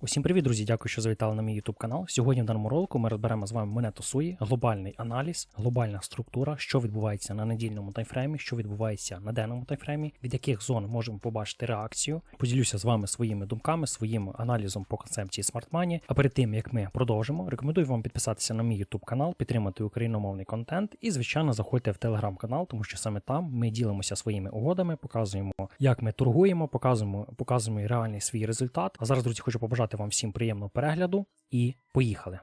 Усім привіт, друзі! Дякую, що завітали на мій YouTube канал. Сьогодні в даному ролику ми розберемо з вами монету Суї, глобальний аналіз, глобальна структура, що відбувається на недільному таймфреймі, що відбувається на денному таймфреймі, від яких зон можемо побачити реакцію. Поділюся з вами своїми думками, своїм аналізом по концепції Money. А перед тим як ми продовжимо, рекомендую вам підписатися на мій YouTube канал, підтримати україномовний контент і, звичайно, заходьте в телеграм канал, тому що саме там ми ділимося своїми угодами, показуємо, як ми торгуємо, показуємо, показуємо реальний свій результат. А зараз, друзі, хочу побажати вам всім приємного перегляду і поїхали.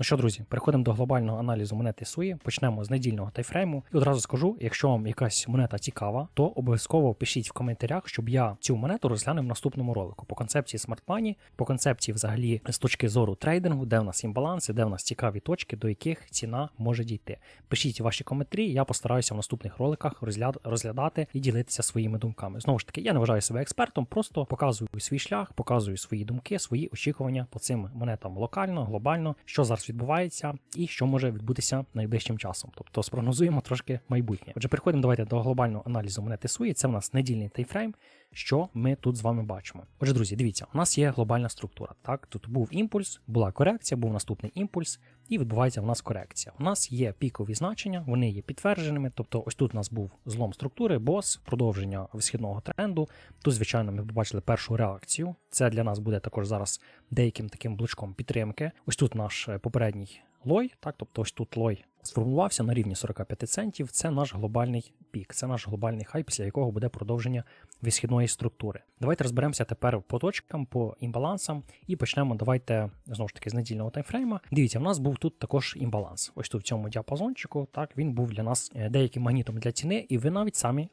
Ну що, друзі, переходимо до глобального аналізу монети Суї. Почнемо з недільного тайфрейму. І одразу скажу, якщо вам якась монета цікава, то обов'язково пишіть в коментарях, щоб я цю монету розглянув в наступному ролику по концепції Money, по концепції взагалі з точки зору трейдингу, де в нас імбаланси, де в нас цікаві точки, до яких ціна може дійти. Пишіть ваші коментарі, я постараюся в наступних роликах розгляд... розглядати і ділитися своїми думками. Знову ж таки, я не вважаю себе експертом, просто показую свій шлях, показую свої думки, свої очікування по цим монетам локально, глобально, що зараз відбувається і що може відбутися найближчим часом. Тобто спрогнозуємо трошки майбутнє. Отже, переходимо давайте до глобального аналізу монети Суї. Це в нас недільний тайфрейм. Що ми тут з вами бачимо? Отже, друзі, дивіться, у нас є глобальна структура. Так, тут був імпульс, була корекція, був наступний імпульс, і відбувається в нас корекція. У нас є пікові значення, вони є підтвердженими. Тобто, ось тут у нас був злом структури, бос, продовження висхідного тренду. Тут, звичайно, ми побачили першу реакцію. Це для нас буде також зараз деяким таким блочком підтримки. Ось тут наш е, попередній лой, так, тобто ось тут лой сформувався на рівні 45 центів. Це наш глобальний пік, це наш глобальний хай, після якого буде продовження висхідної структури. Давайте розберемося тепер по точкам, по імбалансам, і почнемо. Давайте знову ж таки з недільного таймфрейма. Дивіться, в нас був тут також імбаланс. Ось тут в цьому діапазончику. Так він був для нас е, деяким магнітом для ціни, і ви навіть самі е,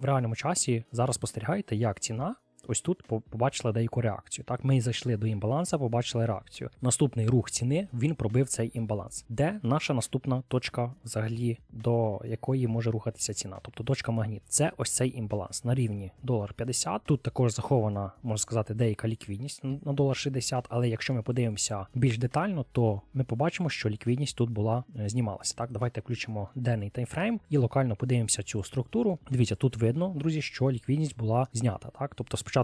в реальному часі зараз спостерігаєте, як ціна. Ось тут побачили деяку реакцію. Так, ми зайшли до імбаланса, побачили реакцію. Наступний рух ціни він пробив цей імбаланс. Де наша наступна точка, взагалі, до якої може рухатися ціна? Тобто точка магніт. Це ось цей імбаланс на рівні долар 50. Тут також захована, можна сказати, деяка ліквідність на долар 60, але якщо ми подивимося більш детально, то ми побачимо, що ліквідність тут була е, знімалася. Так, давайте включимо денний таймфрейм і локально подивимося цю структуру. Дивіться, тут видно, друзі, що ліквідність була знята. Так, тобто спочатку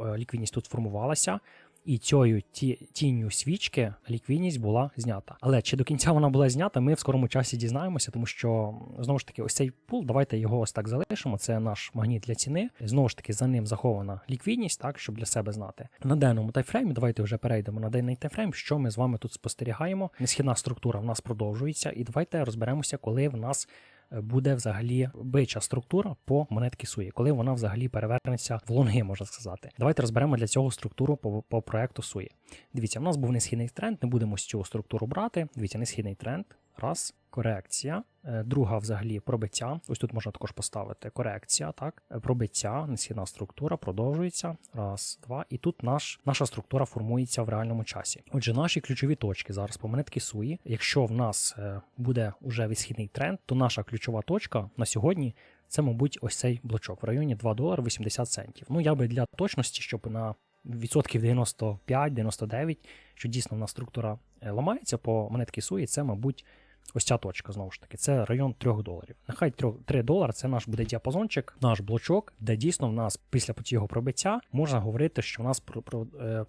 е, ліквідність тут формувалася, і цією ті, тінню свічки ліквідність була знята. Але чи до кінця вона була знята, ми в скорому часі дізнаємося, тому що знову ж таки, ось цей пул, давайте його ось так залишимо. Це наш магніт для ціни. Знову ж таки, за ним захована ліквідність, так щоб для себе знати. На денному тайфреймі, давайте вже перейдемо на денний тайфрейм. Що ми з вами тут спостерігаємо? Несхідна структура в нас продовжується, і давайте розберемося, коли в нас буде взагалі бича структура по монетки Суї, коли вона взагалі перевернеться в лонги, можна сказати. Давайте розберемо для цього структуру по, по проекту Суї. Дивіться, в нас був несхідний тренд, не будемо з цього структуру брати. Дивіться, несхідний тренд. Раз, корекція, друга взагалі пробиття. Ось тут можна також поставити корекція, так, пробиття, несхідна структура продовжується. Раз, два. І тут наш, наша структура формується в реальному часі. Отже, наші ключові точки зараз по монетки Суї. Якщо в нас буде уже висхідний тренд, то наша ключова точка на сьогодні. Це, мабуть, ось цей блочок в районі 2 долари 80 центів. Ну, я би для точності, щоб на відсотків 95-99, що дійсно в нас структура ламається по монетки Суї, це, мабуть, Ось ця точка, знову ж таки, це район 3 доларів. Нехай 3 долари це наш буде діапазончик, наш блочок, де дійсно в нас після цього пробиття можна говорити, що в нас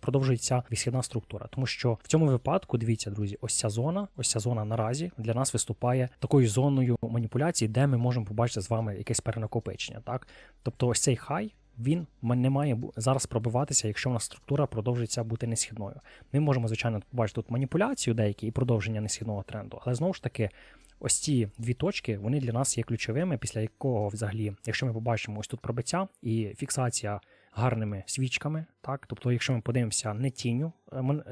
продовжується висхідна структура. Тому що в цьому випадку, дивіться, друзі, ось ця зона, ось ця зона наразі для нас виступає такою зоною маніпуляції, де ми можемо побачити з вами якесь перенакопичення. Так? Тобто ось цей хай він не має зараз пробиватися, якщо в нас структура продовжується бути несхідною. Ми можемо, звичайно, побачити тут маніпуляцію деякі і продовження несхідного тренду, але знову ж таки. Ось ці дві точки вони для нас є ключовими, після якого, взагалі, якщо ми побачимо ось тут пробиття і фіксація гарними свічками, так тобто, якщо ми подивимося не тінню,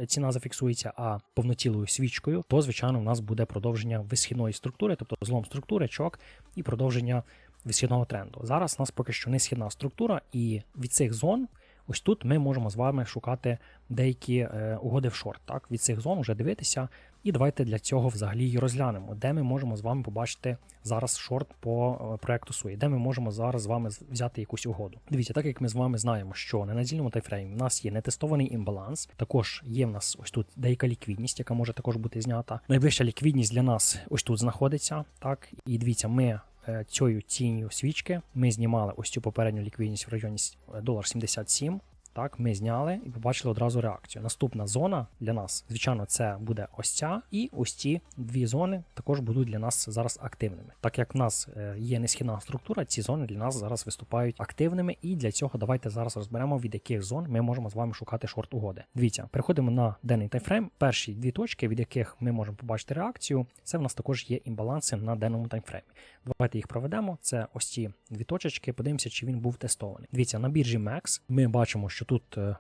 ціна зафіксується, а повнотілою свічкою, то звичайно у нас буде продовження висхідної структури, тобто злом структури, чок і продовження висхідного тренду. Зараз у нас поки що не східна структура, і від цих зон, ось тут ми можемо з вами шукати деякі е, угоди в шорт. Так, Від цих зон вже дивитися. І давайте для цього взагалі і розглянемо, де ми можемо з вами побачити зараз шорт по е, проекту Суї, де ми можемо зараз з вами взяти якусь угоду. Дивіться, так як ми з вами знаємо, що на недільному тайфреймі в нас є нетестований імбаланс, також є в нас ось тут деяка ліквідність, яка може також бути знята. Найближча ліквідність для нас ось тут знаходиться. Так, і дивіться, ми цією тінню свічки ми знімали ось цю попередню ліквідність в районі е, долар 77. Так, ми зняли і побачили одразу реакцію. Наступна зона для нас, звичайно, це буде ось ця, і ось ці дві зони також будуть для нас зараз активними. Так як в нас е, є несхідна структура, ці зони для нас зараз виступають активними, і для цього давайте зараз розберемо, від яких зон ми можемо з вами шукати шорт угоди. Дивіться, переходимо на денний таймфрейм. Перші дві точки, від яких ми можемо побачити реакцію, це в нас також є імбаланси на денному таймфреймі. Давайте їх проведемо. Це ось ці дві точечки. Подивимося, чи він був тестований. Дивіться, на біржі MEX ми бачимо, що тут е,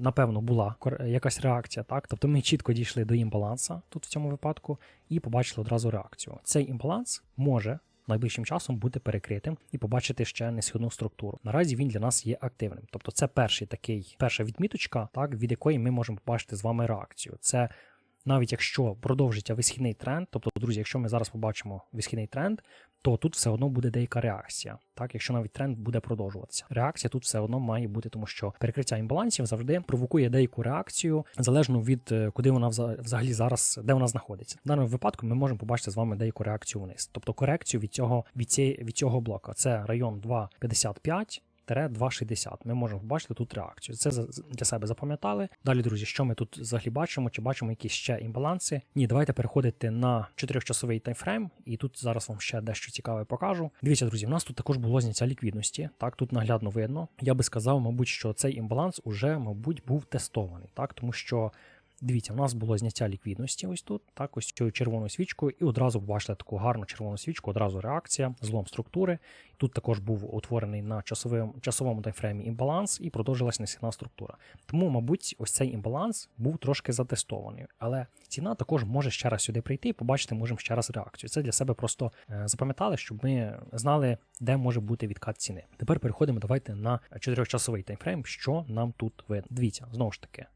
напевно була якась реакція. Так, тобто ми чітко дійшли до імбаланса тут в цьому випадку і побачили одразу реакцію. Цей імбаланс може. Найближчим часом бути перекритим і побачити ще несхідну структуру. Наразі він для нас є активним. Тобто, це перший такий перша відміточка, так від якої ми можемо побачити з вами реакцію. Це навіть якщо продовжиться висхідний тренд, тобто, друзі, якщо ми зараз побачимо висхідний тренд, то тут все одно буде деяка реакція. Так, якщо навіть тренд буде продовжуватися, реакція тут все одно має бути, тому що перекриття імбалансів завжди провокує деяку реакцію залежно від е, куди вона вза- взагалі зараз, де вона знаходиться. В даному випадку ми можемо побачити з вами деяку реакцію вниз, тобто корекцію від цього від, цієї, від цього блока. Це район 2,55. 2,60. Ми можемо побачити тут реакцію. Це для себе запам'ятали. Далі, друзі, що ми тут взагалі бачимо? Чи бачимо якісь ще імбаланси? Ні, давайте переходити на 4-часовий таймфрейм, і тут зараз вам ще дещо цікаве покажу. Дивіться, друзі, в нас тут також було зняття ліквідності. Так, тут наглядно видно. Я би сказав, мабуть, що цей імбаланс уже, мабуть, був тестований, так, тому що. Дивіться, у нас було зняття ліквідності ось тут, так, ось цією червоною свічкою, і одразу побачили таку гарну червону свічку, одразу реакція, злом структури. Тут також був утворений на часовому, часовому таймфреймі імбаланс і продовжилась несхідна структура. Тому, мабуть, ось цей імбаланс був трошки затестований, але ціна також може ще раз сюди прийти і побачити можемо ще раз реакцію. Це для себе просто е, запам'ятали, щоб ми знали, де може бути відкат ціни. Тепер переходимо давайте на 4-часовий таймфрейм, що нам тут видно. Дивіться, знову ж таки,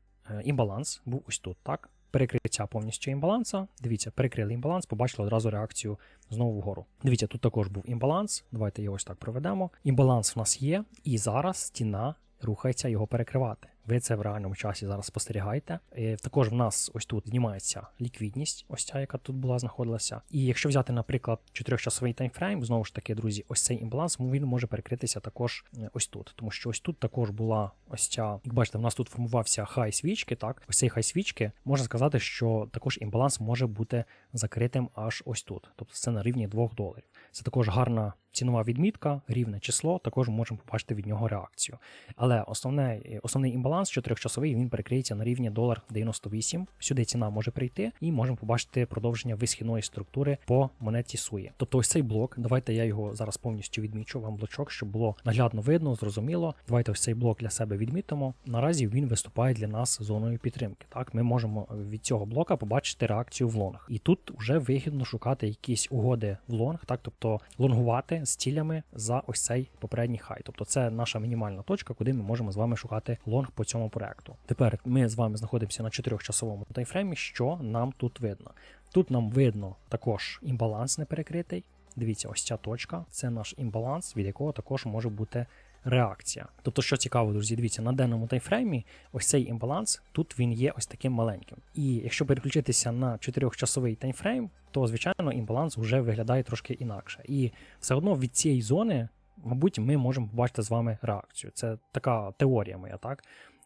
імбаланс був ось тут, так? Перекриття повністю імбаланса. Дивіться, перекрили імбаланс, побачили одразу реакцію знову вгору. Дивіться, тут також був імбаланс. Давайте його ось так проведемо. Імбаланс в нас є, і зараз стіна рухається його перекривати. Ви це в реальному часі зараз спостерігаєте. Е, Також в нас ось тут знімається ліквідність, ось ця, яка тут була знаходилася. І якщо взяти, наприклад, 4-часовий таймфрейм, знову ж таки, друзі, ось цей імбаланс він може перекритися також е, ось тут, тому що ось тут також була ось ця, як бачите, в нас тут формувався хай свічки. Так, ось цей хай свічки можна сказати, що також імбаланс може бути закритим аж ось тут, тобто це на рівні 2 доларів. Це також гарна цінова відмітка, рівне число. Також можемо побачити від нього реакцію. Але основне, основний імбаланс 4-часовий він перекриється на рівні долар 98. Сюди ціна може прийти, і можемо побачити продовження висхідної структури по монеті Суї. Тобто ось цей блок. Давайте я його зараз повністю відмічу вам блочок, щоб було наглядно видно, зрозуміло. Давайте ось цей блок для себе відмітимо. Наразі він виступає для нас зоною підтримки. Так, ми можемо від цього блока побачити реакцію в лонг. І тут вже вигідно шукати якісь угоди в лонг, так тобто лонгувати з цілями за ось цей попередній хай. Тобто це наша мінімальна точка, куди ми можемо з вами шукати лонг по цьому проекту. Тепер ми з вами знаходимося на 4-часовому таймфреймі. Що нам тут видно? Тут нам видно також імбаланс не перекритий. Дивіться, ось ця точка це наш імбаланс, від якого також може бути реакція. Тобто, що цікаво, друзі, дивіться, на денному таймфреймі ось цей імбаланс, тут він є ось таким маленьким. І якщо переключитися на 4-часовий таймфрейм, то звичайно імбаланс вже виглядає трошки інакше. І все одно від цієї зони, мабуть, ми можемо побачити з вами реакцію. Це така теорія моя, так?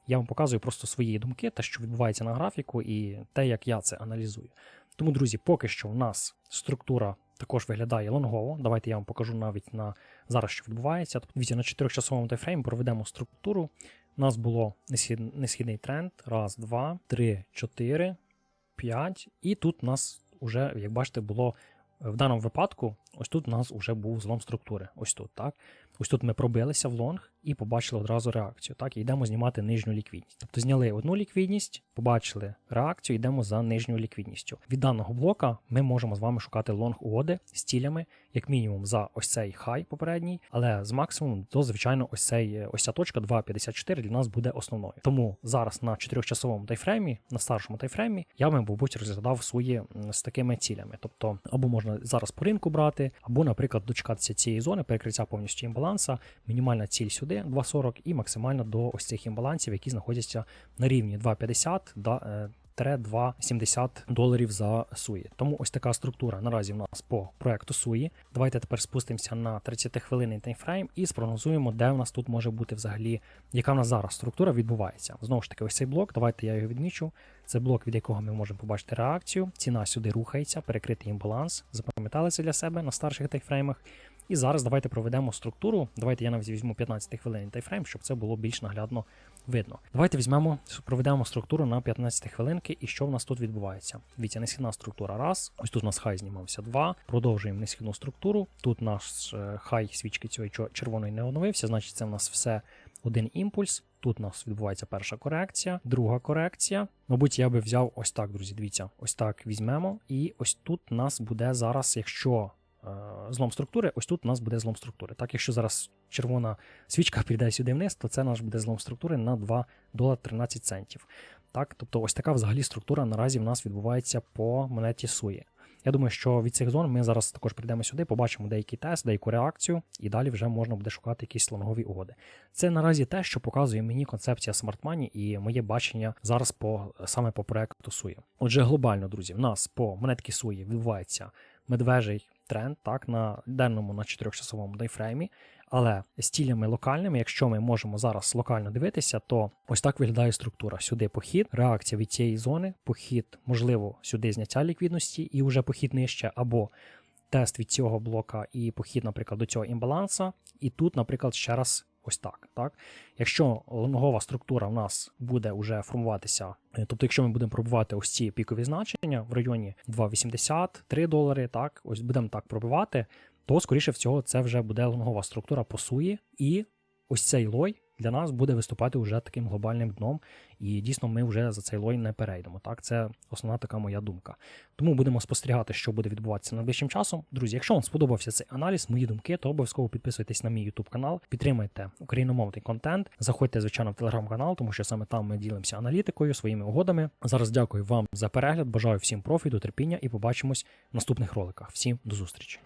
Я вам показую просто свої думки, те, що відбувається на графіку, і те, як я це аналізую. Тому, друзі, поки що в нас структура також виглядає лонгово. Давайте я вам покажу навіть на зараз, що відбувається. Тобто, на 4-часовому таймфреймі проведемо структуру. У нас було несхідний тренд. Раз, два, три, чотири, п'ять. І тут у нас вже, як бачите, було в даному випадку, ось тут у нас вже був злом структури. Ось тут, так. Ось тут ми пробилися в лонг і побачили одразу реакцію. Так, і йдемо знімати нижню ліквідність. Тобто зняли одну ліквідність, побачили реакцію, йдемо за нижньою ліквідністю. Від даного блока ми можемо з вами шукати лонг угоди з цілями, як мінімум, за ось цей хай попередній, але з максимумом, то звичайно, ось цей ось ця точка 2.54 для нас буде основною. Тому зараз на 4-часовому тайфреймі, на старшому тайфреймі, я би, мабуть, розглядав свої з такими цілями. Тобто, або можна зараз по ринку брати, або, наприклад, дочекатися цієї зони, перекриття повністю імбаланса, мінімальна ціль сюди 2.40 і максимально до ось цих імбалансів, які знаходяться на рівні 2.50 да, е, 2,70 доларів за суї. Тому ось така структура наразі в нас по проекту суї. Давайте тепер спустимося на 30 хвилинний таймфрейм і спрогнозуємо, де в нас тут може бути взагалі, яка в нас зараз структура відбувається. Знову ж таки, ось цей блок. Давайте я його відмічу. Це блок, від якого ми можемо побачити реакцію. Ціна сюди рухається, перекритий імбаланс. Запам'ятали це для себе на старших таймфреймах. І зараз давайте проведемо структуру. Давайте я навіть візьму 15 хвилин тайфрейм, щоб це було більш наглядно видно. Давайте візьмемо, проведемо структуру на 15 хвилинки, і що в нас тут відбувається. Дивіться, несхідна структура раз. Ось тут у нас хай знімався два. Продовжуємо несхідну структуру. Тут наш е, хай свічки цієї червоної не оновився, значить це в нас все один імпульс. Тут у нас відбувається перша корекція, друга корекція. Мабуть, я би взяв ось так, друзі. Дивіться, ось так візьмемо. І ось тут у нас буде зараз, якщо злом структури, ось тут у нас буде злом структури. Так, якщо зараз червона свічка піде сюди вниз, то це наш буде злом структури на 2 долар 13 центів. Так, тобто ось така взагалі структура наразі в нас відбувається по монеті Суї. Я думаю, що від цих зон ми зараз також прийдемо сюди, побачимо деякий тест, деяку реакцію, і далі вже можна буде шукати якісь лонгові угоди. Це наразі те, що показує мені концепція Smart Money і моє бачення зараз по саме по проекту Суї. Отже, глобально, друзі, в нас по монетки Суї відбувається медвежий тренд, так, на денному на 4-часовому дайфреймі. Але з цілями локальними, якщо ми можемо зараз локально дивитися, то ось так виглядає структура. Сюди похід, реакція від цієї зони, похід, можливо, сюди зняття ліквідності і вже похід нижче, або тест від цього блока і похід, наприклад, до цього імбаланса. І тут, наприклад, ще раз ось так. так. Якщо лонгова структура в нас буде вже формуватися, е, тобто, якщо ми будемо пробувати ось ці пікові значення в районі 2,80, 3 долари, так, ось будемо так пробивати, то скоріше всього це вже буде лонгова структура по суї, і ось цей лой для нас буде виступати вже таким глобальним дном, і дійсно ми вже за цей лой не перейдемо. Так, це основна така моя думка. Тому будемо спостерігати, що буде відбуватися найближчим часом. Друзі, якщо вам сподобався цей аналіз, мої думки, то обов'язково підписуйтесь на мій YouTube канал, підтримайте україномовний контент. Заходьте, звичайно, в телеграм-канал, тому що саме там ми ділимося аналітикою, своїми угодами. Зараз дякую вам за перегляд. Бажаю всім профіту, терпіння і побачимось в наступних роликах. Всім до зустрічі.